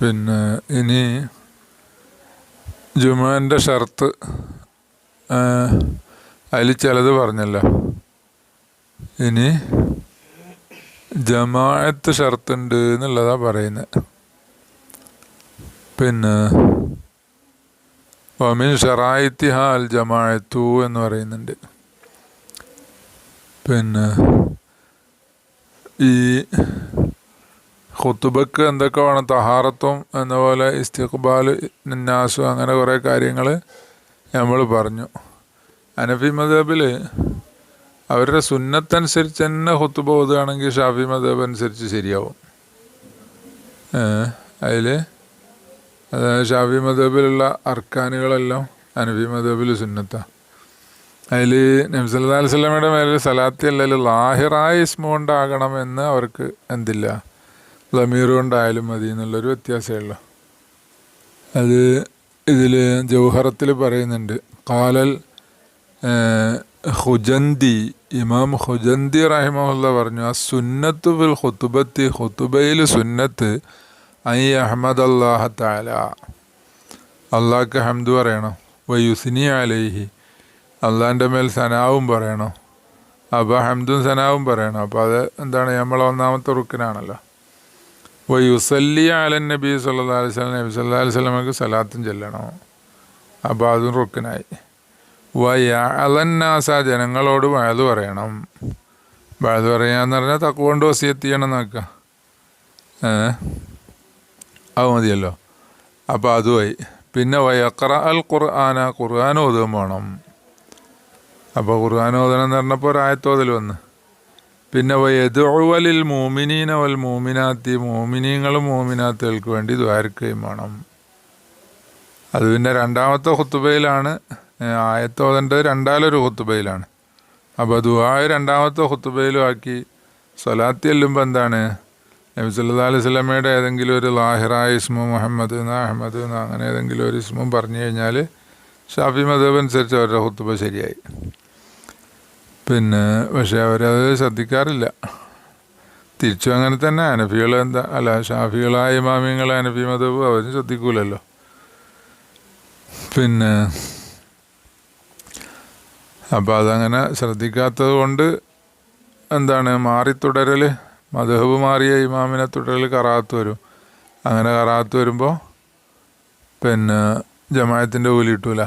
പിന്നെ ഇനി ജുമാന്റെ ഷർത്ത് അതിൽ ചിലത് പറഞ്ഞല്ലോ. ഇനി ജമാഅത്ത് ഷർത്തുണ്ട് എന്നുള്ളതാ പറയുന്നത് പിന്നെ വമിൻ ഷറായിത്തിഹാൽ ജമാഅത്തു എന്ന് പറയുന്നുണ്ട്. പിന്നെ ഈ ഖുത്തുബക്ക് എന്തൊക്കെ വേണം തഹാറത്തും എന്ന പോലെ ഇസ്തിഖ്ബാൽ നിന്നാസും അങ്ങനെ കുറേ കാര്യങ്ങൾ നമ്മൾ പറഞ്ഞു. അനഫി മദബിൽ അവരുടെ സുന്നത്തനുസരിച്ച് തന്നെ ഹുത്തുബ ഓതുകയാണെങ്കിൽ ഷാഫി മദബ് അനുസരിച്ച് ശരിയാവും. അതിൽ അതായത് ഷാഫി മദബിലുള്ള അർക്കാനുകളെല്ലാം അനഫി മദബിൽ സുന്നത്താണ് അതിൽ നബ്സല്ലാ അലിസ്ലമയുടെ മേലെ സലാത്തി അല്ലെങ്കിൽ ലാഹിറായ ഇസ്മ കൊണ്ടാകണമെന്ന് അവർക്ക് എന്തില്ല. ലമീർ കൊണ്ടായാലും മതി എന്നുള്ളൊരു വ്യത്യാസമേ ഉള്ളൂ. അത് ഇതിൽ ജൗഹറത്തിൽ പറയുന്നുണ്ട് കാലൽ ഹുജന്തി ഇമാം ഹുജന്തി റഹിമുല്ല പറഞ്ഞു ആ സുന്നത്ത് ഫിൽ ഹുത്തുബത്തി ഹുത്തുബയിൽ സുന്നത്ത് ഐ അഹമ്മദ് അള്ളാഹ താല അള്ളാഹ്ക്ക് ഹംദ് പറയണം വയുസിനി അലൈഹി. അള്ളാഹിന്റെ മേൽ സനാവും പറയണം അപ്പോൾ ഹംദും സനാവും പറയണം. അപ്പോൾ അത് എന്താണ് നമ്മളെ ഒന്നാമത്തെ റുക്കിനാണല്ലോ. വയുസല്ലി അലൻ നബി സല്ലാ അലൈഹി സ്വലം നബി സല്ലാ അലൈഹി സ്വലമക്ക് സലാത്തും ചെല്ലണം. അപ്പോൾ അതും റുക്കിനായി. വയലന്നാസ ജനങ്ങളോട് വയത് പറയണം. വയത് പറയാന്ന് പറഞ്ഞാൽ തക്കുകൊണ്ട് വസിയത്ത് ചെയ്യണം നോക്കുക അത് മതിയല്ലോ. അപ്പോൾ അതുമായി. പിന്നെ വയക്ര അൽ ഖുർആന ഖുർആൻ ഓതും വേണം. അപ്പോൾ ഖുർആൻ ഓതണം എന്ന് പറഞ്ഞപ്പോൾ ഒരായത്തോതിൽ വന്ന്. പിന്നെ വയതുവലിൽ മോമിനീന വൽ മോമിനാത്തി മോമിനീങ്ങളും മോമിനാത്തുകൾക്ക് വേണ്ടി ദ്വാരക്കുകയും വേണം. അത് പിന്നെ രണ്ടാമത്തെ ഹുത്തുബയിലാണ് ആയത്തോതേണ്ടത് രണ്ടാലൊരു ഹുത്തുബയിലാണ് അപ്പോൾ ദുആ രണ്ടാമത്തെ ഹുത്തുബയിലും ആക്കി സ്വലാത്തി അല്ലുമ്പോൾ എന്താണ്? നബി സല്ലാ അലൈഹി സ്വലമയുടെ ഏതെങ്കിലും ഒരു ലാഹിറായ ഇസ്മു മുഹമ്മദ് എന്ന അഹമ്മദ് എന്ന അങ്ങനെ ഏതെങ്കിലും ഒരു ഇസ്മും പറഞ്ഞു കഴിഞ്ഞാൽ ഷാഫി മതബ് അനുസരിച്ച് അവരുടെ ഹുത്തുബ ശരിയായി. പിന്നെ പക്ഷെ അവരത് ശ്രദ്ധിക്കാറില്ല. തിരിച്ചും അങ്ങനെ തന്നെ. അനഫികൾ എന്താ അല്ല ഷാഫികളായ ഇമാമിങ്ങൾ അനഫി മതബ് അവരും ശ്രദ്ധിക്കൂലല്ലോ. പിന്നെ അപ്പോൾ അതങ്ങനെ ശ്രദ്ധിക്കാത്തത് കൊണ്ട് എന്താണ് മാറി തുടരൽ മധുഹബ് മാറിയ ഇമാമിനെ തുടരൽ കറാത്ത് വരും. അങ്ങനെ കറാത്ത് വരുമ്പോൾ പിന്നെ ജമായത്തിന്റെ കൂലി കിട്ടൂല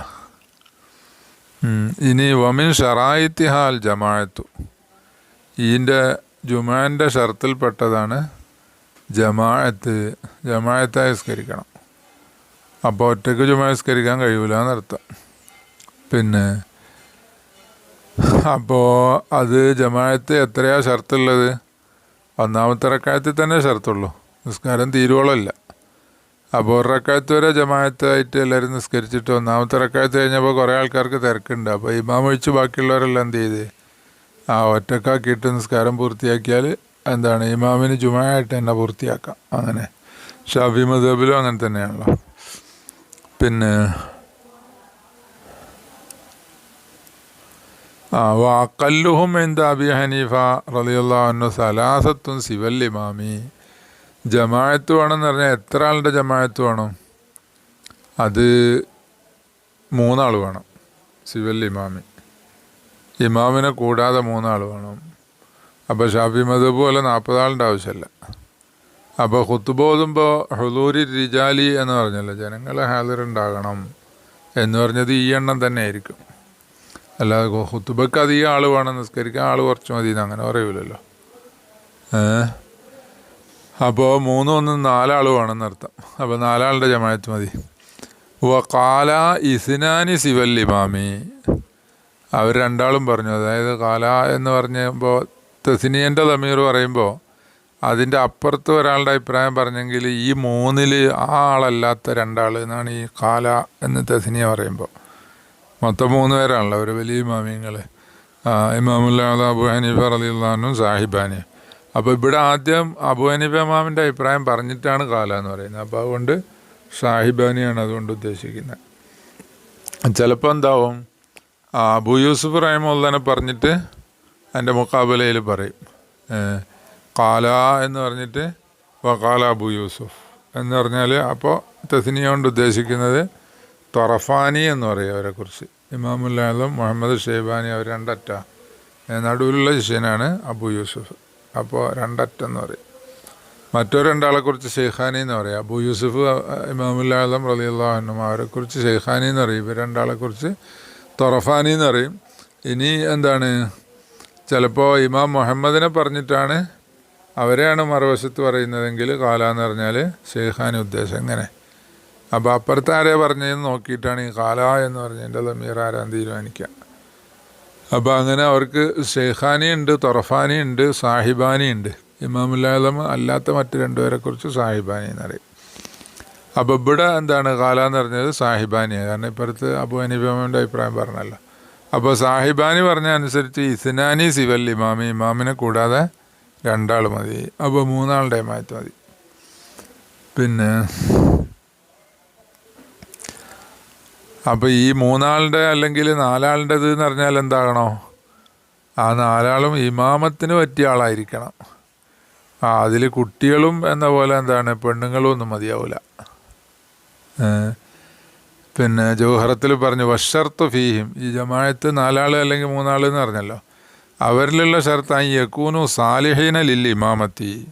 ഇനി വമിൻ ഷറായിത്തിഹാൽ ജമാഅത്തു. ഇതിന്റെ ജുമാന്റെ ഷർത്തിൽപ്പെട്ടതാണ് ജമാഅത്ത്. ജമാഅത്തായി സ്കരിക്കണം അപ്പോൾ ഒറ്റയ്ക്ക് ജുമാസ്കരിക്കാൻ കഴിയൂല എന്നർത്ഥം. പിന്നെ അപ്പോൾ അത് ജമാഅത്ത് എത്രയാ ഷർത്തുള്ളത്? ഒന്നാമത്തെ റക്കായത്തിൽ തന്നെ ഷർത്തുള്ളൂ. നിസ്കാരം തീരുവോളമല്ല. അപ്പോൾ ഒരു റക്കായത്ത് വരെ ജമാഅത്തായിട്ട് എല്ലാവരും നിസ്കരിച്ചിട്ട് ഒന്നാമത്തെ റക്കായത്ത് കഴിഞ്ഞപ്പോൾ കുറേ ആൾക്കാർക്ക് തിരക്കുണ്ട്. അപ്പോൾ ഇമാം ഒഴിച്ച് ബാക്കിയുള്ളവരെല്ലാം എന്ത് ചെയ്ത്? ആ ഒറ്റക്കാക്കിയിട്ട് നിസ്കാരം പൂർത്തിയാക്കിയാൽ എന്താണ്? ഇമാമിന് ജുമായായിട്ട് തന്നെ പൂർത്തിയാക്കാം. അങ്ങനെ. ഷാഫി മദബിലും അങ്ങനെ തന്നെയാണല്ലോ. പിന്നെ ആ വാക്കല്ലുഹും എന്താ അബി ഹനീഫ റലിയുള്ള സലാസത്തും സിവൽ ഇമാമി. ജമായത്ത് വേണമെന്ന് പറഞ്ഞാൽ എത്ര ആളുടെ ജമാഅത്ത് വേണം? അത് മൂന്നാൾ വേണം. സിവൽ ഇമാമി. ഇമാമിനെ കൂടാതെ മൂന്നാൾ വേണം. അപ്പോൾ ഷാഫി മത് പോലെ നാൽപ്പതാളിന്റെ ആവശ്യമില്ല അപ്പോൾ ഹുത്തുബോതുമ്പോൾ ഹുലൂരി റിജാലി എന്ന് പറഞ്ഞല്ലോ ജനങ്ങൾ ഹാജറുണ്ടാകണം എന്ന് പറഞ്ഞത് ഈ എണ്ണം തന്നെ ആയിരിക്കും അല്ലാതെ ഹുത്തുബക്ക് അധികം ആൾ വേണം നിസ്കരിക്കാൻ ആൾ കുറച്ച് മതി എന്ന് അങ്ങനെ പറയൂലല്ലോ. ഏഹ്? അപ്പോൾ മൂന്ന് ഒന്ന് നാലാൾ വേണമെന്നർത്ഥം. അപ്പോൾ നാലാളുടെ ജമായത്ത് മതി. കാല ഇസിനാനി സിവൽ ഇമാമി. അവർ രണ്ടാളും പറഞ്ഞു. അതായത് കാല എന്ന് പറഞ്ഞപ്പോൾ തെസിനിയന്റെ തമീർ പറയുമ്പോൾ അതിന്റെ അപ്പുറത്ത് ഒരാളുടെ അഭിപ്രായം പറഞ്ഞെങ്കിൽ ഈ മൂന്നിൽ ആ ആളല്ലാത്ത രണ്ടാൾ എന്നാണ് ഈ കാല എന്ന് തെസിനിയ പറയുമ്പോൾ മൊത്തം മൂന്ന് പേരാണല്ലോ. ഒരു വലിയ ഇമാമിങ്ങൾ ഇമാമുല്ലാദ് അബു ഹനീഫ് റലിള്ളാനും സാഹിബാനി. അപ്പോൾ ഇവിടെ ആദ്യം അബു ഹനീഫ അഭിപ്രായം പറഞ്ഞിട്ടാണ് കാല എന്ന് പറയുന്നത്. അപ്പോൾ അതുകൊണ്ട് സാഹിബാനിയാണ് അതുകൊണ്ട് ഉദ്ദേശിക്കുന്നത്. ചിലപ്പോൾ എന്താവും? അബു യൂസുഫ് റഹിമുള്ളനെ പറഞ്ഞിട്ട് എന്റെ മുക്കാബലയിൽ പറയും. കാല എന്ന് പറഞ്ഞിട്ട് വക്കാല അബു യൂസുഫ് എന്ന് പറഞ്ഞാൽ അപ്പോൾ തെസിനിയ കൊണ്ട് ഉദ്ദേശിക്കുന്നത് തൊറഫാനി എന്ന് പറയും അവരെക്കുറിച്ച് ഇമാമുല്ലാലും മുഹമ്മദ് ഷെയ്ബാനി അവർ രണ്ടറ്റ. നടുവിലുള്ള ശിഷ്യനാണ് അബു യൂസുഫ്. അപ്പോൾ രണ്ടറ്റം എന്ന് പറയും. മറ്റൊരു രണ്ടാളെക്കുറിച്ച് ഷെയ്ഖാനി എന്ന് പറയും. അബു യൂസുഫ് ഇമാമുല്ലാലം റലിയുള്ളാഹനും അവരെക്കുറിച്ച് ഷെയ്ഖാനി എന്ന് പറയും. ഇവർ രണ്ടാളെക്കുറിച്ച് തൊറഫാനി എന്ന് പറയും. ഇനി എന്താണ്? ചിലപ്പോൾ ഇമാം മുഹമ്മദിനെ പറഞ്ഞിട്ടാണ് അവരെയാണ് മറുവശത്ത് പറയുന്നതെങ്കിൽ കാല എന്ന് പറഞ്ഞാൽ ഷെയ്ഖാനി ഉദ്ദേശം എങ്ങനെ? അപ്പോൾ അപ്പുറത്ത് ആരെ പറഞ്ഞതെന്ന് നോക്കിയിട്ടാണ് ഈ കാല എന്ന് പറഞ്ഞതിന്റെ ലമീർ ആരാൻ തീരുമാനിക്കുക. അപ്പോൾ അങ്ങനെ അവർക്ക് ഉണ്ട് തൊറഫാനി ഉണ്ട് സാഹിബാനി ഉണ്ട് ഇമാമുല്ലാലം അല്ലാത്ത മറ്റ് രണ്ടുപേരെ കുറിച്ച് സാഹിബാനി എന്നറിയും അപ്പോൾ ഇവിടെ എന്താണ് കാല എന്ന് പറഞ്ഞത് സാഹിബാനിയാണ്. കാരണം ഇപ്പുറത്ത് അബു അനിബാമിന്റെ അഭിപ്രായം പറഞ്ഞല്ലോ. അപ്പോൾ സാഹിബാനി പറഞ്ഞ അനുസരിച്ച് ഇസ്നാനി സിവൽ ഇമാമി. ഇമാമിനെ കൂടാതെ രണ്ടാൾ മതി. അപ്പോൾ മൂന്നാളുടെ മാറ്റി മതി. പിന്നെ അപ്പോൾ ഈ മൂന്നാളുടെ അല്ലെങ്കിൽ നാലാളുടേത് എന്ന് പറഞ്ഞാൽ എന്താകണോ? ആ നാലാളും ഇമാമത്തിന് പറ്റിയ ആളായിരിക്കണം. ആ അതിൽ കുട്ടികളും എന്ന പോലെ എന്താണ്? പെണ്ണുങ്ങളും ഒന്നും മതിയാവില്ല പിന്നെ ജൗഹറത്തിൽ പറഞ്ഞു വഷർത്ത് ഫീഹിം. ഈ ജമായത്ത് നാലാൾ അല്ലെങ്കിൽ മൂന്നാൾ എന്ന് പറഞ്ഞല്ലോ. അവരിലുള്ള ഷർത്തായി യക്കൂനു സാലിഹീന ലില്ല ഇമാമത്തി.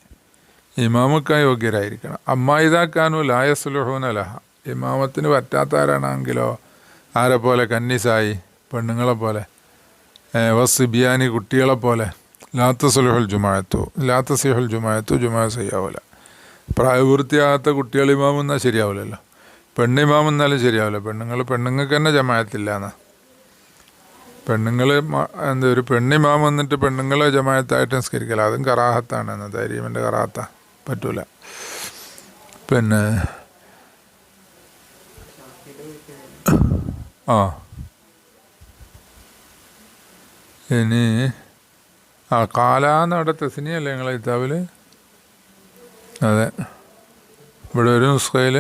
ഇമാമുക്കാൻ യോഗ്യരായിരിക്കണം. അമ്മായിതാക്കാനു ലായസുലുഹൂന ലഹ. ഇമാമത്തിന് പറ്റാത്തവരാണെങ്കിലോ ആരെ പോലെ കന്നിസായി പെണ്ണുങ്ങളെ പോലെ വസ് ബിയാനി കുട്ടികളെ പോലെ ലാത്ത സുലഹുൽ ജുമായത്തു ലാത്ത സുലഹുൽ ജുമായത്തു ജുമാ ചെയ്യാവില്ല പ്രായപൂർത്തിയാകാത്ത കുട്ടികൾ ഇമാം എന്നാൽ ശരിയാവില്ലല്ലോ പെണ്ണിമാം എന്നാലും ശരിയാവില്ല പെണ്ണുങ്ങൾ പെണ്ണുങ്ങൾക്ക് തന്നെ ജമായത്തില്ല എന്നാ പെണ്ണുങ്ങൾ എന്താ ഒരു പെണ്ണിമാം വന്നിട്ട് പെണ്ണുങ്ങളെ ജമായത്തായിട്ട് സംസ്കരിക്കില്ല അതും കറാഹത്താണ് എന്നാ ധൈര്യമിന്റെ കറാഹത്ത. പറ്റൂല. പിന്നെ ആ. ഇനി ആ കാലാന്ന് അവിടെ തെസിനിയല്ലേ നിങ്ങളെ കിതാബിൽ അതെ. ഇവിടെ ഒരു നുസ്ഖയിൽ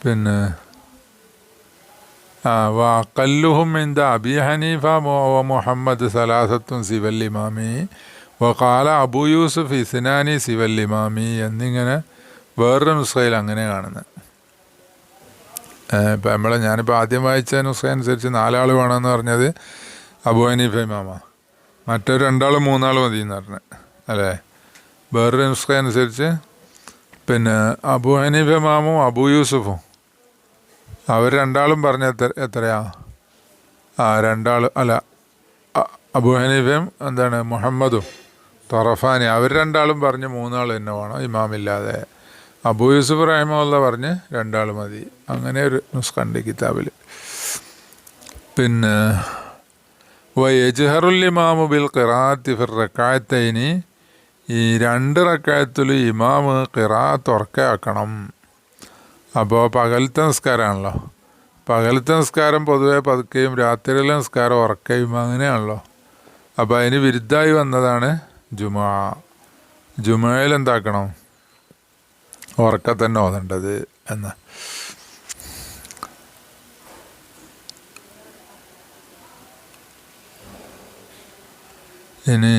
പിന്നെ ആ വക്കല്ലുഹും ഇന്ത അബി ഹനീഫ മുഹമ്മദ് സലാസത്തും സിവൽ ഇമാമി വക്കാല അബു യൂസുഫ് ഇസ്നാനി സിവൽ ഇമാമി എന്നിങ്ങനെ വേറൊരു നുസ്ഖയിൽ അങ്ങനെ കാണുന്നത് ഇപ്പം നമ്മളെ ഞാനിപ്പോൾ ആദ്യം വായിച്ച നുസ്ഖ അനുസരിച്ച് നാലാൾ വേണമെന്ന് പറഞ്ഞത് അബു ഹനീഫ ഇമാമ. മറ്റൊരു രണ്ടാൾ മൂന്നാൾ മതി എന്ന് പറഞ്ഞു അല്ലേ? വേറൊരു നുസ്ഖ അനുസരിച്ച് പിന്നെ അബു ഹനീഫ ഇമാമും അബു യൂസുഫും. അവർ രണ്ടാളും പറഞ്ഞ എത്ര എത്രയാ? ആ രണ്ടാൾ അല്ല അബു ഹനീഫയും എന്താണ് മുഹമ്മദും തൊറഫാനി അവർ രണ്ടാളും പറഞ്ഞ് മൂന്നാൾ തന്നെ വേണം ഇമാമില്ലാതെ. അബു യൂസുഫ് റഹിമുള്ള പറഞ്ഞ് രണ്ടാൾ മതി. അങ്ങനെ ഒരു നുസ്ഖുണ്ട് കിതാബിൽ പിന്നെ വയജ്ഹറുൽ ഇമാമു ബിൽ ഖിറാത്തി ഫിർ റക്കായത്തൈനി ഈ രണ്ട് റക്കായത്തിൽ ഇമാമ് ഖിറാത്ത് ഉറക്കാക്കണം അപ്പോൾ പകലത്തെ നിസ്കാരമാണല്ലോ പകലത്തെ നിസ്കാരം പൊതുവെ പതുക്കെയും രാത്രിയിലെ നിസ്കാരം ഉറക്കയും അങ്ങനെയാണല്ലോ. അപ്പോൾ അതിന് വിരുദ്ധമായി വന്നതാണ് ജുമാ. ജുമയിൽ എന്താക്കണം? ഉറക്ക തന്നെ ഓതേണ്ടത് എന്ന്. ഇനി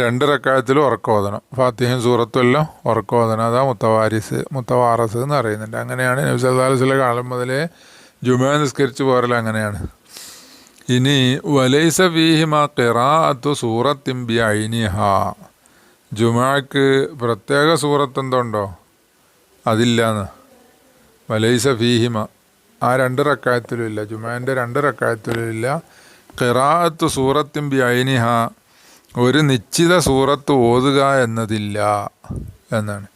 രണ്ട് റക്കായത്തിലും ഉറക്കോതണം ഫാത്തിഹയും സൂറത്തും എല്ലാം ഉറക്കം അതാ മുത്തവാരിസ് മുത്തവാറസ് എന്ന് അറിയുന്നുണ്ട് അങ്ങനെയാണ് നബ്സല്ലാസിലെ കാലം മുതലേ ജുമ നിസ്കരിച്ച് പോരൽ അങ്ങനെയാണ്. ഇനി വലൈസ ഫീഹിമ ഖിറാഅത്തു സൂറത്തിൻ ബി ഐനിഹ ജുമാക്ക് പ്രത്യേക സൂറത്ത് എന്തുണ്ടോ അതില്ലാന്ന്. വലൈസ ഫീഹിമ. ആ രണ്ട് റക്കായത്തിലും ഇല്ല. ജുമാന്റെ രണ്ട് റക്കായത്തിലും ഇല്ല. ഖിറാഅത്തു സൂറത്തും ബി ഐനിഹ ഒരു നിശ്ചിത സൂറത്ത് ഓതുക എന്നതില്ല എന്നാണ്.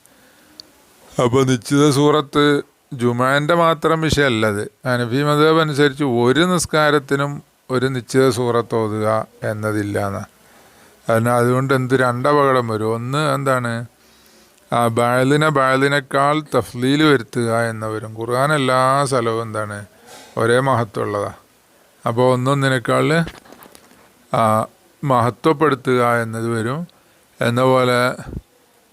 അപ്പോൾ നിശ്ചിത സൂറത്ത് ജുമാന്റെ മാത്രം വിഷയമല്ലത് അനഫി മതബ് അനുസരിച്ച് ഒരു നിസ്കാരത്തിനും ഒരു നിശ്ചിത സൂറത്ത് ഓതുക എന്നതില്ല എന്നാണ് കാരണം അതുകൊണ്ട് എന്ത് രണ്ടപകടം വരും? ഒന്ന് എന്താണ്? ആ ബാലിനെ ബാലിനേക്കാൾ തഫ്ലീൽ വരുത്തുക എന്നവരും ഖുർആൻ എല്ലാ സ്ഥലവും എന്താണ്? ഒരേ മഹത്വമുള്ളതാണ് അപ്പോൾ ഒന്നൊന്നിനേക്കാൾ മഹത്വപ്പെടുത്തുക എന്നത് വരും. എന്ന പോലെ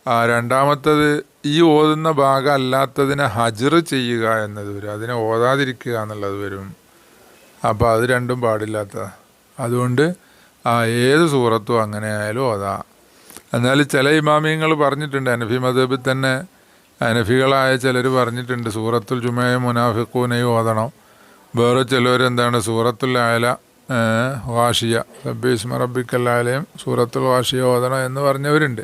ആ, രണ്ടാമത്തത് ഈ ഓതുന്ന ഭാഗം അല്ലാത്തതിനെ ഹജർ ചെയ്യുക എന്നത് വരും. അതിനെ ഓതാതിരിക്കുക എന്നുള്ളത് വരും. അപ്പോൾ അത് രണ്ടും പാടില്ലാത്തതാണ് അതുകൊണ്ട് ആ ഏത് സൂറത്തും അങ്ങനെ ആയാലും അതാ. എന്നാൽ ചില ഇമാമിയങ്ങൾ പറഞ്ഞിട്ടുണ്ട് അനഫി മദബിൽ തന്നെ അനഫികളായ ചിലർ പറഞ്ഞിട്ടുണ്ട് സൂറത്തുൽ ജുമയെ മുനാഫിക്കൂനെയും ഓതണം. വേറെ ചിലവർ എന്താണ് സൂറത്തുൽ ആല വാഷിയ സബ്ബീസ്മ റബ്ബിക്കല്ലാലയും സൂറത്തുൽ വാഷിയ ഓതണം എന്ന് പറഞ്ഞവരുണ്ട്.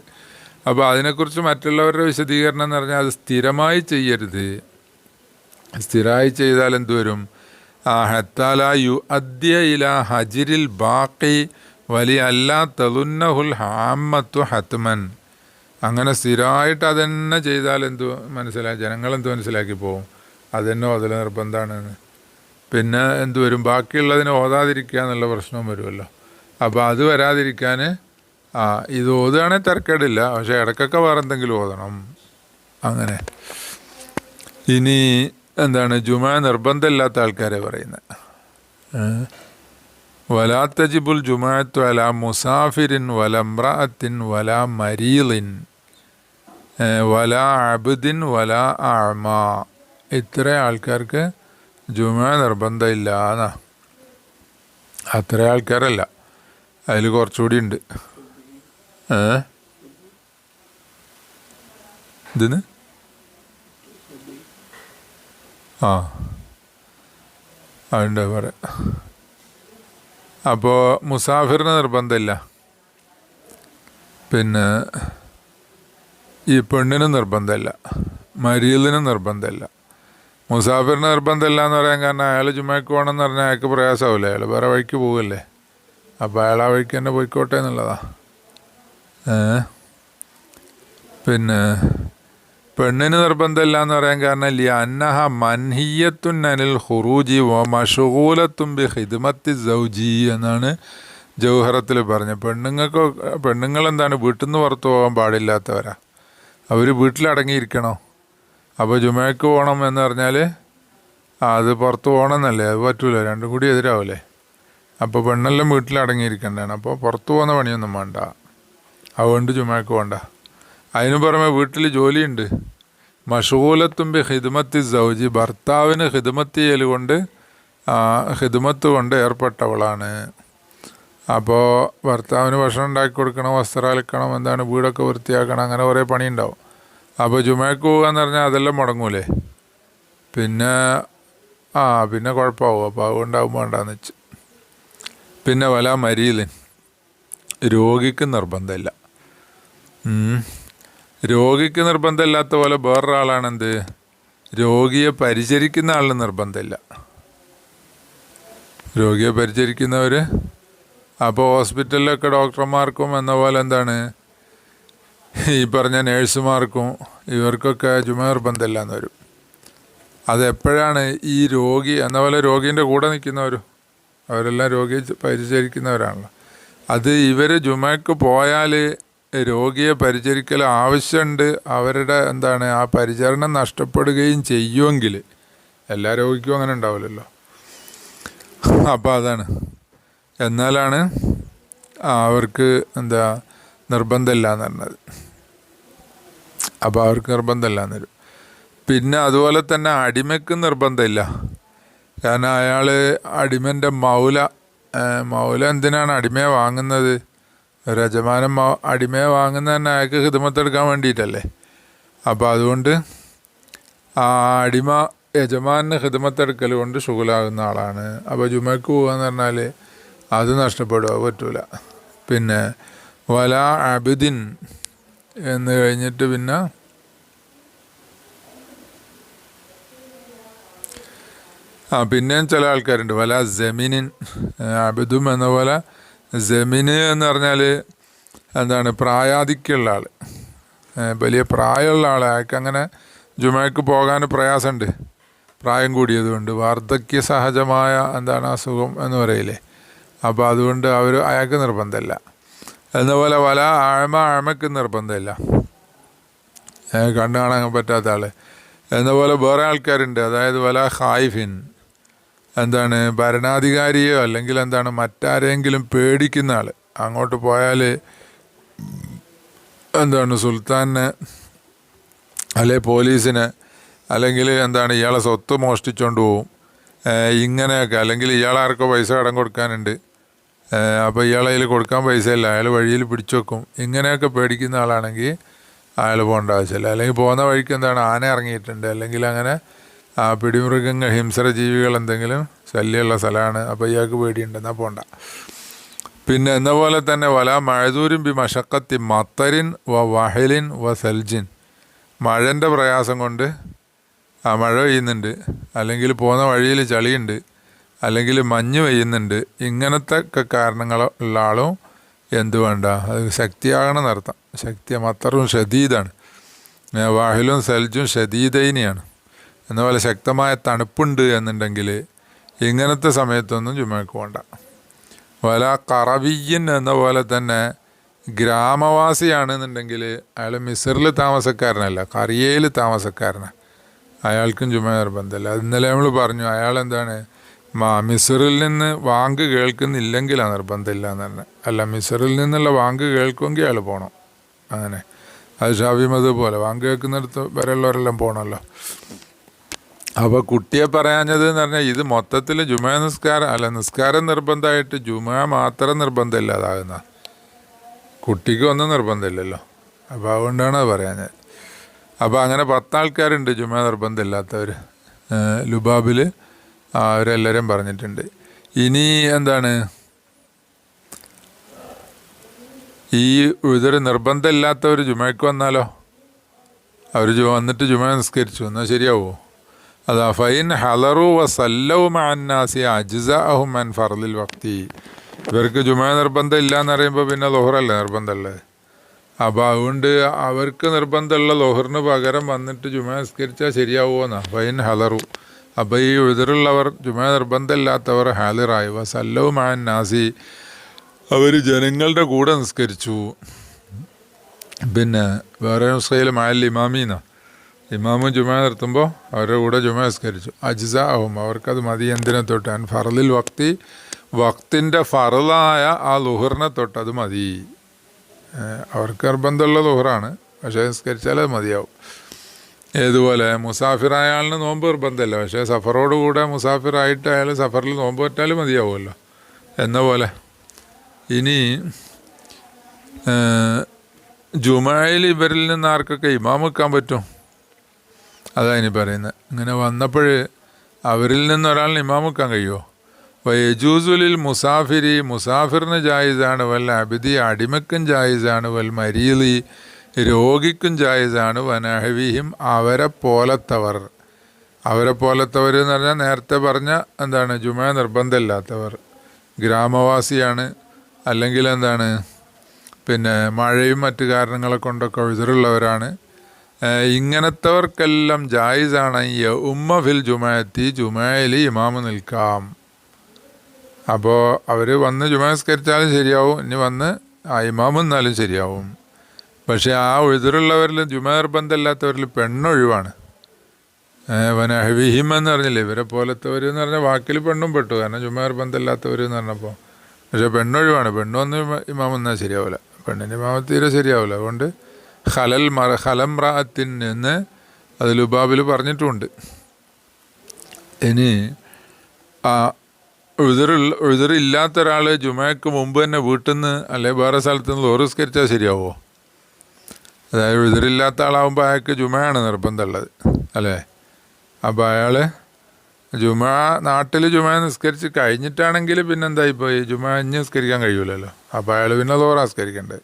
അപ്പോൾ അതിനെക്കുറിച്ച് മറ്റുള്ളവരുടെ വിശദീകരണം എന്ന് പറഞ്ഞാൽ അത് സ്ഥിരമായി ചെയ്യരുത്. സ്ഥിരമായി ചെയ്താൽ എന്തുവരും ആ ഹത്താല യു അദ്യ ഇല ഹജിരിൽ ബാക്കി വലിയ അല്ലാ തലുന്നഹുൽ ഹാമത്തു ഹത്മൻ. അങ്ങനെ സ്ഥിരമായിട്ട് അതെന്നെ ചെയ്താൽ എന്തു മനസ്സിലായി ജനങ്ങളെന്ത് മനസ്സിലാക്കി പോവും? അതെന്നോ ഓതൽ നിർബന്ധമാണ് പിന്നെ എന്ത് വരും? ബാക്കിയുള്ളതിനെ ഓതാതിരിക്കുക എന്നുള്ള പ്രശ്നവും വരുമല്ലോ. അപ്പോൾ അത് വരാതിരിക്കാൻ ആ ഇത് ഓതുകയാണെങ്കിൽ തിരക്കേടില്ല. പക്ഷേ ഇടക്കൊക്കെ വേറെ എന്തെങ്കിലും ഓതണം. അങ്ങനെ. ഇനി എന്താണ്? ജുമാ നിർബന്ധമില്ലാത്ത ആൾക്കാരെ പറയുന്നത്. വലാത്തജിബുൽ ജുമാത്തു അല മുസാഫിരിൻ വലമ്രഅത്തിൻ വല മരീലിൻ വല അബുദിൻ വല അമ ഇത്ര ആൾക്കാർക്ക് ജുമ നിർബന്ധമില്ല എന്നാ. അത്ര ആൾക്കാരല്ല. അതിൽ കുറച്ചുകൂടി ഉണ്ട്. ഏ? ഇതിന്? ആ. അതുണ്ട് പറയാം അപ്പോൾ മുസാഫിറിന് നിർബന്ധമില്ല. പിന്നെ ഈ പെണ്ണിന് നിർബന്ധമില്ല. മരിയലിന് നിർബന്ധമില്ല. മുസാഫിറിന് നിർബന്ധമില്ല എന്ന് പറയാൻ കാരണം അയാൾ ജുമയ്ക്ക് പോകണമെന്ന് പറഞ്ഞാൽ അയാൾക്ക് പ്രയാസമാവില്ല? അയാൾ വേറെ വഴിക്ക് പോകല്ലേ അപ്പോൾ അയാൾ ആ വഴിക്ക് തന്നെ പോയിക്കോട്ടെ എന്നുള്ളതാണ് പിന്നെ പെണ്ണിന് നിർബന്ധമില്ല എന്ന് പറയാൻ കാരണം ലി അന്നഹ മൻഹിയത്തുൻ അനിൽ ഹുറൂജി വ മഷൂലത്തും ബി ഹിദ്മത്തി സൗജി എന്നാണ് ജൗഹറത്തിൽ പറഞ്ഞത്. പെണ്ണുങ്ങൾക്ക് പെണ്ണുങ്ങൾ എന്താണ് വീട്ടിൽ നിന്ന് പുറത്തു പോകാൻ പാടില്ലാത്തവരാ? അവർ വീട്ടിലടങ്ങിയിരിക്കണോ? അപ്പോൾ ജുമയ്ക്ക് പോകണം എന്ന് പറഞ്ഞാൽ അത് പുറത്ത് പോകണം എന്നല്ലേ അത് പറ്റൂല. രണ്ടും കൂടി എതിരാവില്ലേ അപ്പോൾ പെണ്ണെല്ലാം വീട്ടിലടങ്ങിയിരിക്കേണ്ടതാണ്. അപ്പോൾ പുറത്തു പോകുന്ന പണിയൊന്നും വേണ്ട. അതുകൊണ്ട് ജുമയ്ക്ക് പോകണ്ട അതിനു പുറമെ വീട്ടിൽ ജോലിയുണ്ട്. മഷൂലത്തുമ്പി ഹിദ്മത്തി സൗജി. ഭർത്താവിന് ഹിദ്മത്ത് ചെയ്യൽ കൊണ്ട് ഹിദ്മത്ത് കൊണ്ട് ഏർപ്പെട്ടവളാണ്. അപ്പോൾ ഭർത്താവിന് ഭക്ഷണം ഉണ്ടാക്കി കൊടുക്കണം വസ്ത്രം അലക്കണം എന്താണ് വീടൊക്കെ വൃത്തിയാക്കണം അങ്ങനെ കുറേ പണിയുണ്ടാവും. അപ്പോൾ ജുമയ്ക്ക് പോകുക എന്ന് പറഞ്ഞാൽ അതെല്ലാം മുടങ്ങൂലേ? പിന്നെ ആ പിന്നെ കുഴപ്പമാവും. അപ്പോൾ അതുകൊണ്ടാവും വേണ്ടാന്ന് വെച്ച്. പിന്നെ വല മരീലിൻ രോഗിക്ക് നിർബന്ധമില്ല. രോഗിക്ക് നിർബന്ധമില്ലാത്ത പോലെ വേറൊരാളാണെന്ത്? രോഗിയെ പരിചരിക്കുന്ന ആളിന് നിർബന്ധമില്ല. രോഗിയെ പരിചരിക്കുന്നവർ അപ്പോൾ ഹോസ്പിറ്റലിലൊക്കെ ഡോക്ടർമാർക്കും എന്ന പോലെ എന്താണ്? ഈ പറഞ്ഞ നേഴ്സുമാർക്കും ഇവർക്കൊക്കെ ചുമ നിർബന്ധമില്ല എന്ന് വരും. അതെപ്പോഴാണ് ഈ രോഗി എന്ന പോലെ രോഗീന്റെ കൂടെ നിൽക്കുന്നവരും? അവരെല്ലാം രോഗിയെ പരിചരിക്കുന്നവരാണല്ലോ. അത് ഇവർ ജുമയ്ക്ക് പോയാൽ രോഗിയെ പരിചരിക്കൽ ആവശ്യമുണ്ട്. അവരുടെ എന്താണ് ആ പരിചരണം നഷ്ടപ്പെടുകയും ചെയ്യുമെങ്കിൽ എല്ലാ രോഗിക്കും അങ്ങനെ ഉണ്ടാവില്ലല്ലോ. അപ്പോൾ അതാണ്. എന്നാലാണ് അവർക്ക് എന്താ നിർബന്ധമില്ല എന്ന് പറഞ്ഞത്. അപ്പോൾ അവർക്ക് നിർബന്ധമില്ല എന്ന് വരും. പിന്നെ അതുപോലെ തന്നെ അടിമയ്ക്ക് നിർബന്ധമില്ല. കാരണം അയാൾ അടിമന്റെ മൗല മൗല എന്തിനാണ് അടിമയെ വാങ്ങുന്നത്? ഒരു അടിമയെ വാങ്ങുന്ന തന്നെ അയാൾക്ക് ഹിതമത്തെടുക്കാൻ വേണ്ടിയിട്ടല്ലേ? അപ്പോൾ അതുകൊണ്ട് ആ അടിമ യജമാനെ ഹിതമത്തെടുക്കൽ കൊണ്ട് ഷുഗലാകുന്ന ആളാണ്. അപ്പോൾ ജുമയ്ക്ക് പോകുകയെന്ന് പറഞ്ഞാൽ അത് നഷ്ടപ്പെടുക പറ്റൂല. പിന്നെ വല അബിദിൻ എന്ന് കഴിഞ്ഞിട്ട് പിന്നെ ആ പിന്നെയും ചില ആൾക്കാരുണ്ട്. വല ജമീനിൻ അബിദും എന്ന പോലെ ജമീന് എന്ന് പറഞ്ഞാൽ എന്താണ് പ്രായാധിക്യമുള്ള ആൾ വലിയ പ്രായമുള്ള ആൾ അയാൾക്ക് അങ്ങനെ ജുമയ്ക്ക് പോകാൻ പ്രയാസമുണ്ട്. പ്രായം കൂടിയതുകൊണ്ട്. വാർദ്ധക്യ സഹജമായ എന്താണ് അസുഖം എന്ന് പറയില്ലേ? അപ്പോൾ അതുകൊണ്ട് അവർ അയാൾക്ക് നിർബന്ധമില്ല. എന്നപോലെ വല ആഴമ ആഴമയ്ക്ക് നിർബന്ധമില്ല. കണ്ടു കാണാൻ പറ്റാത്ത ആൾ എന്നപോലെ വേറെ ആൾക്കാരുണ്ട്. അതായത് വല ഹായിഫിൻ. എന്താണ് ഭരണാധികാരിയോ അല്ലെങ്കിൽ എന്താണ് മറ്റാരെങ്കിലും പേടിക്കുന്ന ആൾ അങ്ങോട്ട് പോയാൽ എന്താണ് സുൽത്താനെ അല്ലെ പോലീസിന് അല്ലെങ്കിൽ എന്താണ് ഇയാളെ സ്വത്ത് മോഷ്ടിച്ചുകൊണ്ട് പോവും. ഇങ്ങനെയൊക്കെ. അല്ലെങ്കിൽ ഇയാളാർക്കോ പൈസ കടം കൊടുക്കാനുണ്ട്. അപ്പോൾ ഇയാളെ കൊടുക്കാൻ പൈസ ഇല്ല അയാൾ വഴിയിൽ പിടിച്ചു വെക്കും. ഇങ്ങനെയൊക്കെ പേടിക്കുന്ന ആളാണെങ്കിൽ അയാൾ പോകേണ്ട ആവശ്യമില്ല. അല്ലെങ്കിൽ പോകുന്ന വഴിക്ക് എന്താണ് ആന ഇറങ്ങിയിട്ടുണ്ട്. അല്ലെങ്കിൽ അങ്ങനെ ആ പിടിമൃഗങ്ങൾ ഹിംസര ജീവികൾ എന്തെങ്കിലും ശല്യമുള്ള സ്ഥലമാണ്. അപ്പോൾ ഇയാൾക്ക് പേടിയുണ്ട്. എന്നാൽ പോണ്ട. പിന്നെ എന്ന പോലെ തന്നെ വല മഴദൂരും ബി മഷക്കത്തി മത്തരിൻ വ വഹലിൻ വ സൽജിൻ. മഴന്റെ പ്രയാസം കൊണ്ട് ആ മഴ പെയ്യുന്നുണ്ട്. അല്ലെങ്കിൽ പോകുന്ന വഴിയിൽ ചളിയുണ്ട്. അല്ലെങ്കിൽ മഞ്ഞ് പെയ്യുന്നുണ്ട്. ഇങ്ങനത്തെ ഒക്കെ കാരണങ്ങൾ ഉള്ള ആളും എന്ത് വേണ്ട. അത് ശക്തിയാകണം നടത്താം ശക്തി മത്തറും ഷദീദാണ്. വാഹിലും സൽജും ഷദീദൈനിയാണ്. എന്നപോലെ ശക്തമായ തണുപ്പുണ്ട് എന്നുണ്ടെങ്കിൽ ഇങ്ങനത്തെ സമയത്തൊന്നും ചുമക്ക് പോണ്ട വല കറവിയൻ എന്ന പോലെ തന്നെ ഗ്രാമവാസിയാണെന്നുണ്ടെങ്കിൽ അയാൾ മിസറിൽ താമസക്കാരനല്ല കറിയയിൽ താമസക്കാരനാണ് അയാൾക്കും ചുമ നിർബന്ധമല്ല. ഇന്നലെ നമ്മൾ പറഞ്ഞു അയാൾ എന്താണ് മാ മിസറിൽ നിന്ന് വാങ്ക് കേൾക്കുന്നില്ലെങ്കിൽ നിർബന്ധമില്ല എന്ന് തന്നെ അല്ല മിസറിൽ നിന്നുള്ള വാങ്ക് കേൾക്കുമെങ്കിൽ അയാൾ പോകണം അങ്ങനെ. അത് ഷാബിമത് പോലെ വാങ്ക് കേൾക്കുന്നിടത്ത് വരെയുള്ളവരെല്ലാം പോകണമല്ലോ അപ്പോൾ കുട്ടിയെ പറയാഞ്ഞത് എന്ന് പറഞ്ഞാൽ ഇത് മൊത്തത്തിൽ ജുമാ നിസ്കാരം അല്ല നിസ്കാരം നിർബന്ധമായിട്ട് ജുമാ മാത്രം നിർബന്ധമില്ലാതാകുന്ന. കുട്ടിക്ക് ഒന്നും നിർബന്ധമില്ലല്ലോ. അപ്പോൾ അതുകൊണ്ടാണ് അത് പറയാഞ്ഞത്. അപ്പോൾ അങ്ങനെ പത്താൾക്കാരുണ്ട് ജുമാ നിർബന്ധമില്ലാത്തവർ ലുബാബിൽ അവരെല്ലാവരും പറഞ്ഞിട്ടുണ്ട്. ഇനി എന്താണ്? ഈ ഇതൊരു നിർബന്ധമില്ലാത്തവർ ജുമയ്ക്ക് വന്നാലോ? അവർ വന്നിട്ട് ജുമ നിസ്കരിച്ചു. എന്നാൽ ശരിയാവുമോ അതാ ഫൈൻ ഹലറു വ സല്ലവു മാന്നാസി അഹു മൻ ഫർലിൽ വക്തി. ഇവർക്ക് ജുമാ നിർബന്ധം ഇല്ല എന്ന് പറയുമ്പോൾ പിന്നെ ലോഹറല്ലേ നിർബന്ധമല്ലേ അപ്പോൾ അതുകൊണ്ട് അവർക്ക് നിർബന്ധമുള്ള ലോഹറിന് പകരം വന്നിട്ട് ജുമാ നിസ്കരിച്ചാൽ ശരിയാവുമോന്നാ ഫൈൻ ഹലറു. അപ്പോൾ ഈ എതിരുള്ളവർ ജുമാ നിർബന്ധമില്ലാത്തവർ ഹാലിറായി. വ സല്ലവു മാന്നാസി അവർ ജനങ്ങളുടെ കൂടെ നിസ്കരിച്ചു. പിന്നെ വേറെ നുസ്ഖയിൽ മായൽ ഇമാമീന ഇമാമും ജുമ നിർത്തുമ്പോൾ അവരുടെ കൂടെ ജുമ നിസ്കരിച്ചു. അജ്സ അവർക്കത് മതി എന്തിനെ തൊട്ടാൻ ഫറലിൽ വക്തി. വക്തിന്റെ ഫറലായ ആ ലുഹറിനെ തൊട്ട് അത് മതി. അവർക്ക് നിർബന്ധമുള്ള ലുഹറാണ്. പക്ഷേ നിസ്കരിച്ചാൽ അത് മതിയാവും. ഏതുപോലെ? മുസാഫിറായ ആളിന് നോമ്പ് നിർബന്ധമല്ല. പക്ഷേ സഫറോട് കൂടെ മുസാഫിറായിട്ട് അയാൾ സഫറിൽ നോമ്പ് പറ്റാലും മതിയാവുമല്ലോ. എന്ന പോലെ. ഇനി ജുമായിൽ ഇവരിൽ നിന്ന് ആർക്കൊക്കെ ഇമാം വെക്കാൻ പറ്റും? അതാ ഇനി പറയുന്നത്. ഇങ്ങനെ വന്നപ്പോൾ അവരിൽ നിന്ന് ഇമാമുക്കാൻ ഇമാം കഴിയുമോ വയജൂസുലിൽ മുസാഫിരി മുസാഫിറിന് ജായിസാണ് വൽ അബിദി അടിമക്കും ജായിസാണ് വൽ മരീലി രോഗിക്കും ജായിസാണ് വനഹവിഹിം അവരെ പോലത്തവർ. അവരെ പോലത്തവർ എന്ന് പറഞ്ഞാൽ നേരത്തെ പറഞ്ഞ എന്താണ് ജുമ നിർബന്ധമില്ലാത്തവർ. ഗ്രാമവാസിയാണ് അല്ലെങ്കിൽ എന്താണ് പിന്നെ മഴയും മറ്റു കാരണങ്ങളെ കൊണ്ടൊക്കെ എതിരുള്ളവരാണ് ഇങ്ങനത്തവർക്കെല്ലാം ജായിസാണ്. ഉമ്മ ഫിൽ ജുമായത്തി ജുമായിൽ ഇമാമ് നിൽക്കാം. അപ്പോൾ അവർ വന്ന് ജുമാസ്കരിച്ചാലും ശരിയാവും ഇനി വന്ന് ആ ഇമാമ് നിന്നാലും ശരിയാവും. പക്ഷേ ആ എതിരുള്ളവരിൽ ജുമ നിർബന്ധമില്ലാത്തവരിൽ പെണ്ണൊഴിവാണ്. വനഹവിഹിമെന്ന് പറഞ്ഞില്ലേ ഇവരെ പോലത്തവർ എന്ന് പറഞ്ഞാൽ വാക്കിൽ പെണ്ണും പെട്ടു. കാരണം ജുമ നിർബന്ധമില്ലാത്തവർ എന്ന് പറഞ്ഞപ്പോൾ. പക്ഷേ പെണ്ണൊഴിവാണ്. പെണ്ണ് വന്ന് ഇമാം ശരിയാവില്ല. പെണ്ണിന്റെ ഇമാമ തീരെ ശരിയാവില്ല. അതുകൊണ്ട് ഹലൽ മറ ഹലം റാത്തിൻ എന്ന് അത് ലുബാബിൽ പറഞ്ഞിട്ടുമുണ്ട് ഇനി ആ ഉഴുതറുള്ള ഉഴുതറില്ലാത്ത ഒരാൾ ജുമയ്ക്ക് മുമ്പ് തന്നെ വീട്ടിൽ നിന്ന് അല്ലെ വേറെ സ്ഥലത്ത് നിന്ന് ലോറിസ്കരിച്ചാൽ ശരിയാവോ? അതായത് ഉഴുതറില്ലാത്ത ആളാവുമ്പോൾ അയാൾക്ക് ജുമയാണ് നിർബന്ധമുള്ളത് അല്ലേ? അപ്പോൾ അയാൾ ജുമ നാട്ടിൽ ജുമ നിസ്കരിച്ച് കഴിഞ്ഞിട്ടാണെങ്കിൽ പിന്നെന്തായി പോയി? ജുമ ഇനി നിസ്കരിക്കാൻ കഴിയൂലല്ലോ. അപ്പോൾ അയാൾ പിന്നെ ലോറ നിസ്കരിക്കണ്ടേ?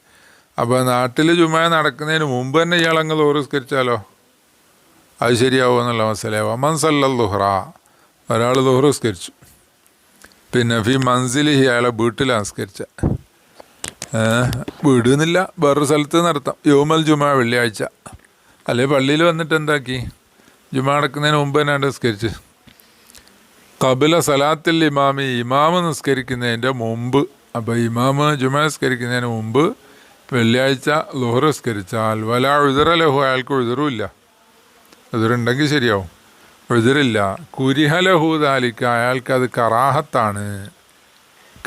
അപ്പോൾ നാട്ടിൽ ചുമ്മാ നടക്കുന്നതിന് മുമ്പ് തന്നെ ഇയാളങ്ങ് അങ്ങ് അത് ശരിയാവുമോ എന്നുള്ള മനസ്സിലാവും മൻസല്ല ദുഹ്റ. ഒരാൾ ലോറ് പിന്നെ ഫി മൻസിൽ അയാളെ വീട്ടിൽ നിസ്കരിച്ച. വീടുന്നില്ല. വേറൊരു സ്ഥലത്ത് നടത്താം. യോമൽ ജുമാ വെള്ളിയാഴ്ച. അല്ലെ പള്ളിയിൽ വന്നിട്ട് എന്താക്കി? ജുമാ നടക്കുന്നതിന് മുമ്പ് തന്നെ നിസ്കരിച്ച്. കബില സലാത്തിൽ ഇമാമി. ഇമാമ് നിസ്കരിക്കുന്നതിന്റെ മുമ്പ്. അപ്പോൾ ഇമാമ് ജുമാ നിസ്കരിക്കുന്നതിന് മുമ്പ് വെള്ളിയാഴ്ച ലുഹർ നിസ്കരിച്ചാൽ വല ഉതിര ലഹു അയാൾക്ക് ഉതിറുമില്ല ഉതിരുണ്ടെങ്കിൽ ശരിയാവും. ഉതിരില്ല കുരിഹലഹു താലിക്ക അയാൾക്ക് അത് കറാഹത്താണ്.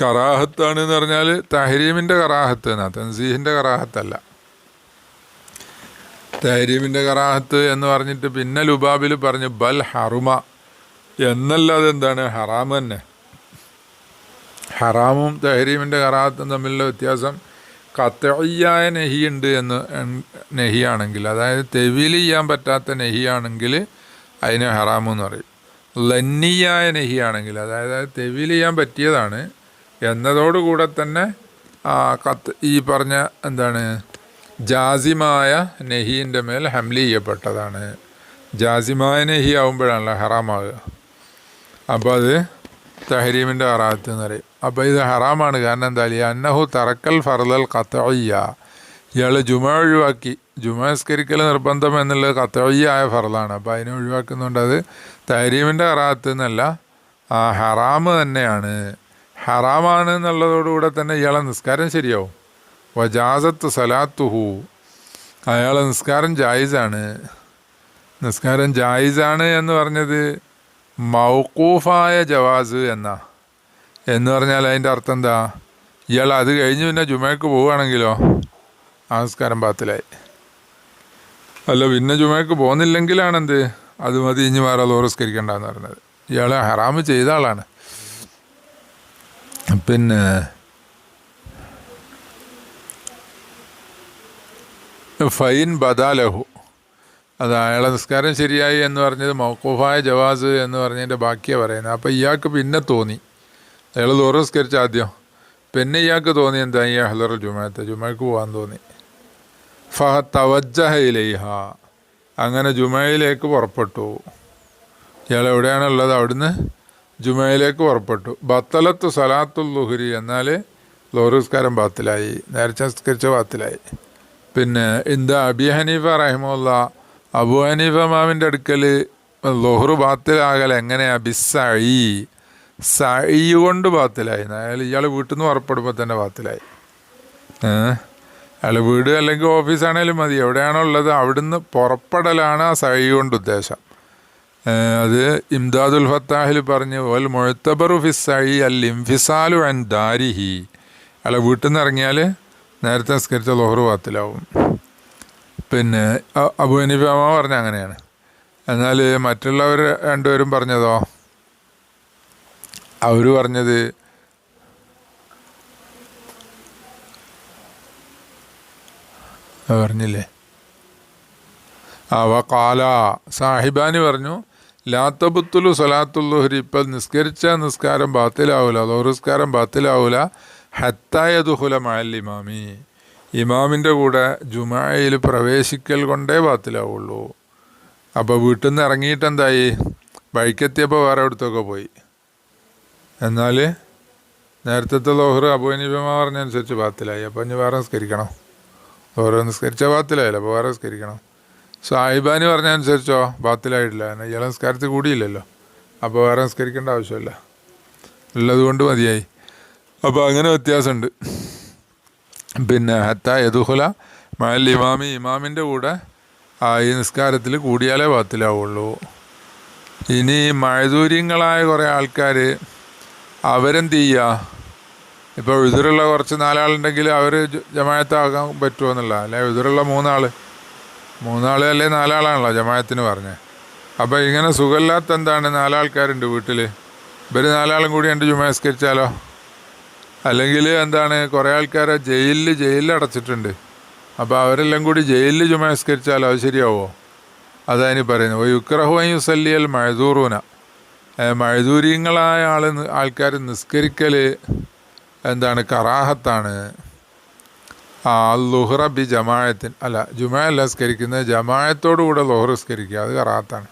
കറാഹത്താണ് എന്ന് പറഞ്ഞാൽ തഹരീമിന്റെ കറാഹത്ത് എന്നാ തൻസീഹിന്റെ കറാഹത്തല്ല. തഹരീമിന്റെ കറാഹത്ത് എന്ന് പറഞ്ഞിട്ട് പിന്നെ ലുബാബിൽ പറഞ്ഞു ബൽ ഹറുമ. എന്നല്ലാതെ എന്താണ്? ഹറാം തന്നെ. ഹറാമും തഹരീമിന്റെ കറാഹത്തും തമ്മിലുള്ള വ്യത്യാസം കത്തയ്യായ നെഹിയുണ്ട് എന്ന് നെഹിയാണെങ്കിൽ അതായത് തെവിൽ ചെയ്യാൻ പറ്റാത്ത നെഹിയാണെങ്കിൽ അതിന് ഹറാമെന്ന് പറയും. ലന്നിയായ നെഹിയാണെങ്കിൽ അതായത് തെവിൽ ചെയ്യാൻ പറ്റിയതാണ് എന്നതോടുകൂടെ തന്നെ കത്ത് ഈ പറഞ്ഞ എന്താണ് ജാസിമായ നെഹീന്റെ മേൽ ഹംലി ചെയ്യപ്പെട്ടതാണ്. ജാസിമായ നെഹി ആവുമ്പോഴാണല്ലോ ഹറാമാകുക അപ്പോൾ അത് തഹരീമിന്റെ ഹറാത്ത് എന്ന് പറയും. അപ്പോൾ ഇത് ഹറാമാണ്. കാരണം എന്താ അലിയ അന്നഹു തറക്കൽ ഫർദൽ കത്തയ്യ ഇയാൾ ജുമ ഒഴിവാക്കി. ജുമ നിസ്കരിക്കൽ നിർബന്ധം എന്നുള്ളത് കത്തയ്യായ ഫറലാണ് അപ്പോൾ അതിനെ ഒഴിവാക്കുന്നുണ്ട് അത് തഹരീമിന്റെ ഹറാത്ത് എന്നല്ല ആ ഹറാമ് തന്നെയാണ്. ഹറാമാണ് എന്നുള്ളതോടുകൂടെ തന്നെ ഇയാളെ നിസ്കാരം ശരിയാവും. വജാസത്ത് സലാത്തുഹു. അയാളെ നിസ്കാരം ജായിസാണ്. നിസ്കാരം ജായിസാണ് എന്ന് പറഞ്ഞത് മൗക്കൂഫായ ജവാസ് എന്നാ. എന്ന് പറഞ്ഞാൽ അതിന്റെ അർത്ഥം എന്താ? ഇയാൾ അത് കഴിഞ്ഞ് പിന്നെ ജുമയ്ക്ക് പോവുകയാണെങ്കിലോ? നമസ്കാരം പാത്തിലായി. അല്ല പിന്നെ ജുമയ്ക്ക് പോകുന്നില്ലെങ്കിലാണെന്ത് അത് മതി ഇഞ്ഞ് വേറെ ലോറിസ്കരിക്കണ്ടെന്ന് പറഞ്ഞത്. ഇയാൾ ഹറാമ് ചെയ്ത ആളാണ്. പിന്നെ ഫൈൻ ബദാലഹു. അത് അയാളെ നിസ്കാരം ശരിയായി എന്ന് പറഞ്ഞത് മൗക്കൂഫായ ജവാസ് എന്ന് പറഞ്ഞതിന്റെ ബാക്കിയാണ് പറയുന്നത്. അപ്പോൾ ഇയാൾക്ക് പിന്നെ തോന്നി. അയാൾ ദൂരം നിസ്കരിച്ച ആദ്യം. പിന്നെ ഇയാൾക്ക് തോന്നി എന്താ ഈ അഹ്ലറൽ ജുമാത്തെ ജുമയ്ക്ക് പോകാൻ തോന്നി. ഫഹ തവജ്ജഹ ഇലൈഹ. അങ്ങനെ ജുമയിലേക്ക് പുറപ്പെട്ടു. ഇയാൾ എവിടെയാണുള്ളത് അവിടുന്ന് ജുമയിലേക്ക് പുറപ്പെട്ടു. ബത്തലത്ത് സലാത്തുൽ ലുഹുരി എന്നാൽ ദൂരസ്കാരം ബാത്തിലായി. നേരത്തെ സംസ്കരിച്ച ബാത്തിലായി. പിന്നെ ഇന്ത അബി ഹനീഫ റഹിമുല്ല അബു ഹനീഫ മാവിന്റെ അടുക്കൽ ലൊഹറു ബാത്തിലാകൽ എങ്ങനെയാ? ബിസ്സഴി സഴി കൊണ്ട് ബാത്തിലായി അയാൾ ഇയാൾ വീട്ടിൽ നിന്ന് പുറപ്പെടുമ്പോൾ തന്നെ ബാത്തിലായി ഏഹ് അയാൾ വീട് അല്ലെങ്കിൽ ഓഫീസാണേലും മതി. എവിടെയാണോ ഉള്ളത് അവിടുന്ന് പുറപ്പെടലാണ് ആ സഴി കൊണ്ട് ഉദ്ദേശം അത് ഇംദാദുൽ ഫത്താഹിൽ പറഞ്ഞു വൽ മുഴത്തബറു ഫിസ്സഴി അൽ ഇംഫിസാലു അൻ ദാരിഹി. അയാളെ വീട്ടിൽ നിന്ന് ഇറങ്ങിയാൽ നേരത്തെ നിസ്കരിച്ച ലോഹറ് പാത്തിലാവും. പിന്നെ അബു ഹനീഫാമ പറഞ്ഞ അങ്ങനെയാണ്. എന്നാൽ മറ്റുള്ളവർ രണ്ടുപേരും പറഞ്ഞതോ? അവർ പറഞ്ഞത് പറഞ്ഞില്ലേ? അവ കാല സാഹിബാനി പറഞ്ഞു ലാത്തബുത്തുലു സലാത്തുല്ലുഹരി ഇപ്പം നിസ്കരിച്ച നിസ്കാരം ബാത്തിലാവൂല ദോഹസ്കാരം ബാത്തിലാവൂല ഹത്തായതുഹുല മഅൽ ഇമാമി. ഇമാമിന്റെ കൂടെ ജുമായിൽ പ്രവേശിക്കൽ കൊണ്ടേ ബാത്തിലാവുള്ളൂ. അപ്പോൾ വീട്ടിൽ നിന്ന് ഇറങ്ങിയിട്ടെന്തായി? വഴിക്കെത്തിയപ്പോൾ വേറെ അടുത്തൊക്കെ പോയി? എന്നാൽ നേരത്തെ ലോഹർ പറഞ്ഞ പറഞ്ഞനുസരിച്ച് ബാത്തിലായി. അപ്പോൾ ഇനി വേറെ നിസ്കരിക്കണം? ലോഹർ നിസ്കരിച്ച ബാത്തിലായില്ല? അപ്പോൾ വേറെ നിസ്കരിക്കണം? സാഹിബാനി പറഞ്ഞനുസരിച്ചോ? ബാത്തിലായിട്ടില്ല. എന്നാൽ ഇയാളെ നിസ്കാരത്തിൽ കൂടിയില്ലല്ലോ. അപ്പോൾ വേറെ നിസ്കരിക്കേണ്ട ആവശ്യമില്ല. ഉള്ളത് കൊണ്ട് മതിയായി. അപ്പോൾ അങ്ങനെ വ്യത്യാസമുണ്ട്. പിന്നെ ഹത്ത യദുഹുല മഴൽ ഇമാമി. ഇമാമിന്റെ കൂടെ ഈ നിസ്കാരത്തിൽ കൂടിയാലേ ബാത്തിലാവുള്ളൂ. ഇനി മഴദൂര്യങ്ങളായ കുറേ ആൾക്കാർ അവരെന്ത് ചെയ്യുക ഇപ്പോൾ എതിരുള്ള കുറച്ച് നാലാളുണ്ടെങ്കിൽ അവർ ജമായത്താകാൻ പറ്റുമോ എന്നുള്ള അല്ലെ? എതിരുള്ള മൂന്നാൾ മൂന്നാൾ അല്ലെ നാലാളാണല്ലോ ജമായത്തിന് പറഞ്ഞത് അപ്പോൾ ഇങ്ങനെ സുഖമില്ലാത്ത എന്താണ് നാലാൾക്കാരുണ്ട് വീട്ടിൽ ഇവർ നാലാളും കൂടി എന്റെ ജുമാസ്കരിച്ചാലോ? അല്ലെങ്കിൽ എന്താണ് കുറേ ആൾക്കാരെ ജയിലിൽ ജയിലിൽ അടച്ചിട്ടുണ്ട് അപ്പോൾ അവരെല്ലാം കൂടി ജയിലിൽ ജുമാസ്കരിച്ചാലോ? അത് ശരിയാവോ? അതാണ് പറയുന്നത്. യുക്രഹു യുസല്ലിയൽ മഴദൂറൂന മഴദൂര്യങ്ങളായ ആൾ ആൾക്കാർ നിസ്കരിക്കൽ എന്താണ് കറാഹത്താണ്. ആ ലുഹ്റ ബി ജമായത്തിൻ അല്ല ജുമാ അല്ല സ്കരിക്കുന്നത് ജമായത്തോടു കൂടെ ലുഹർ സ്കരിക്കുക അത് കറാഹത്താണ്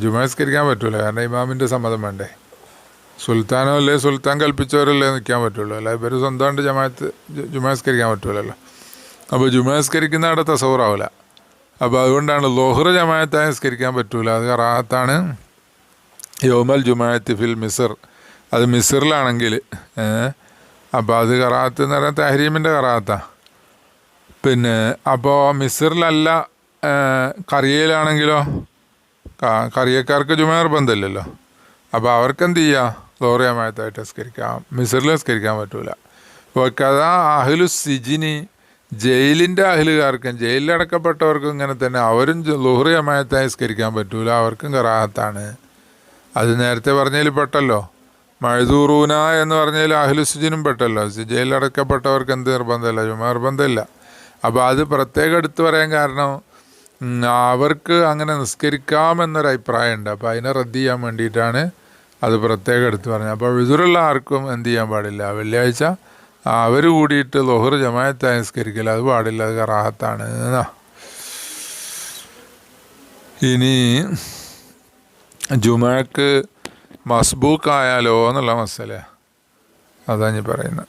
ജുമാ സ്കരിക്കാൻ പറ്റൂല കാരണം ഇമാമിന്റെ സമ്മതം വേണ്ടേ. സുൽത്താനോ അല്ലേ സുൽത്താൻ കൽപ്പിച്ചവരല്ലേ നിൽക്കാൻ പറ്റുള്ളൂ അല്ല ഇവർ സ്വന്തമായിട്ട് ജമായത്ത് ജു- ജുമാസ്കരിക്കാൻ പറ്റൂലല്ലോ. അപ്പോൾ ജുമാസ്കരിക്കുന്ന അവിടെ തസൗറാവില്ല അപ്പോൾ അതുകൊണ്ടാണ് ലോഹർ ജമായത്തായി സ്കരിക്കാൻ പറ്റൂല അത് കറാഹത്താണ്. യോമൽ ജുമായത്ത് ഫിൽ മിസർ. അത് മിസറിലാണെങ്കിൽ അപ്പോൾ അത് കറാത്ത് എന്ന് പറഞ്ഞാൽ തഹരീമിന്റെ കറാത്താണ് പിന്നെ അപ്പോൾ മിസറിലല്ല കറിയയിലാണെങ്കിലോ കറിയക്കാർക്ക് ജുമ നിർബന്ധമില്ലല്ലോ. അപ്പോൾ അവർക്ക് എന്ത് ചെയ്യാം ലോറിയമായത്തായിട്ട് നിസ്കരിക്കാം മിസറിൽ നിസ്കരിക്കാൻ പറ്റൂല. കഥ അഹ്ലു സിജിനി ജയിലിന്റെ അഹ്ലുകാർക്കും ജയിലിലടക്കപ്പെട്ടവർക്കും ഇങ്ങനെ തന്നെ അവരും ലുഹറിയമായത്തായി നിസ്കരിക്കാൻ പറ്റൂല. അവർക്കും കറാഹത്താണ് അത് നേരത്തെ പറഞ്ഞതിൽ പെട്ടല്ലോ. മഴദൂറൂന എന്ന് പറഞ്ഞാൽ അഹ്ലുസുജിനും പെട്ടല്ലോ. ജയിലടക്കപ്പെട്ടവർക്ക് എന്ത് നിർബന്ധമില്ല? ജുമ നിർബന്ധമില്ല. അപ്പോൾ അത് പ്രത്യേകം എടുത്തു പറയാൻ കാരണം അവർക്ക് അങ്ങനെ നിസ്കരിക്കാമെന്നൊരു അഭിപ്രായമുണ്ട്. അപ്പോൾ അതിനെ റദ്ദ് ചെയ്യാൻ വേണ്ടിയിട്ടാണ് അത് പ്രത്യേകം എടുത്തു പറഞ്ഞത്. അപ്പോൾ വിതുറുള്ള ആർക്കും എന്ത് ചെയ്യാൻ പാടില്ല. വെള്ളിയാഴ്ച അവർ കൂടിയിട്ട് ലൊഹർ ജമായത്തായി നിസ്കരിക്കില്ല അത് പാടില്ല. അത് കറാഹത്താണ്. ഇനി ജുമക്ക് മസ്ബൂക്കായാലോ എന്നുള്ള മസല അതാ ഞാൻ പറയുന്നത്